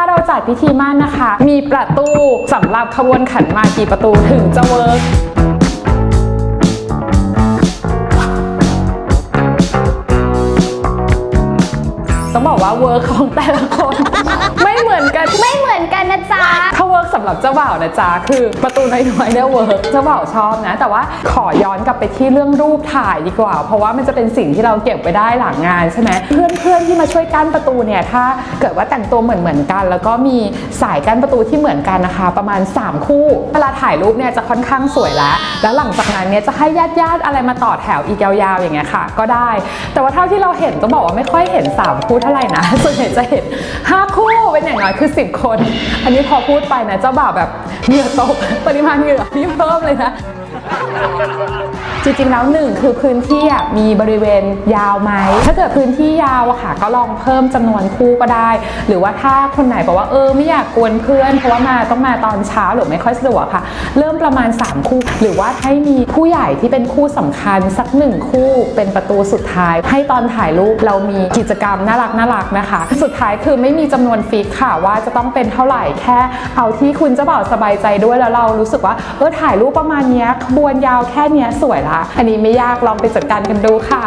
ถ้าเราจัดพิธีมั่นนะคะ มีประตูสำหรับขบวนขันมากี่ประตูถึงจะเวิร์กต้องบอกว่าเวิร์กของแต่ละคน ไม่เหมือนกัน ไม่เหมือนกันนะจ๊ะ สำหรับเจ้าบ่าวนะจ๊ะคือประตูน้อยๆเนี่ยเวิร์กเจ้าบ่าวชอบนะ แต่ว่าขอย้อนกลับไปที่เรื่องรูปถ่ายดีกว่า เพราะว่ามันจะเป็นสิ่งที่เราเก็บไว้ได้หลังงานใช่ไหมเพื่อนๆที่มาช่วยกั้นประตูเนี่ยถ้าเกิดว่าแต่งตัวเหมือนเหมือนๆกัน แล้วก็มีสายกั้นประตูที่เหมือนกันนะคะ ประมาณ 3 คู่เวลาถ่ายรูปเนี่ยจะค่อนข้างสวยแล้ว แล้วหลังจากนั้นเนี่ยจะให้ญาติๆอะไรมาต่อแถวอีกยาวๆอย่างเงี้ยค่ะ ก็ได้ แต่ว่าเท่าที่เราเห็นต้องบอกว่าไม่ค่อยเห็น 3 คู่เท่าไหร่นะส่วนใหญ่จะเห็น5 อย่างน้อยคือ 10 คน อันนี้พอพูดไปนะเจ้าบ่าวแบบเหงื่อตกปริมาณเหงื่อนี่เพิ่มเลยนะ จริงๆแล้วหนึ่งคือพื้นที่มีบริเวณยาวไหม ถ้าเกิดพื้นที่ยาวอะค่ะ ก็ลองเพิ่มจำนวนคู่ก็ได้ หรือว่าถ้าคนไหนบอกว่าเออไม่อยากกวนเพื่อน เพราะว่ามาต้องมาตอนเช้าหรือไม่ค่อยสะดวกค่ะ เริ่มประมาณ 3 คู่ หรือว่าให้มีผู้ใหญ่ที่เป็นคู่สำคัญสักหนึ่งคู่เป็นประตูสุดท้าย ให้ตอนถ่ายรูปเรามีกิจกรรมน่ารักน่ารักนะคะ สุดท้ายคือไม่มีจำนวนฟิกค่ะว่าจะต้องเป็นเท่าไหร่แค่เอาที่คุณเจ้าบ่าวสบายใจด้วยแล้วเรารู้สึกว่าเออถ่ายรูปประมาณนี้ขบวนยาวแค่เนี้ยสวยละอันนี้ไม่ยากลองไปจัดการกันดูค่ะ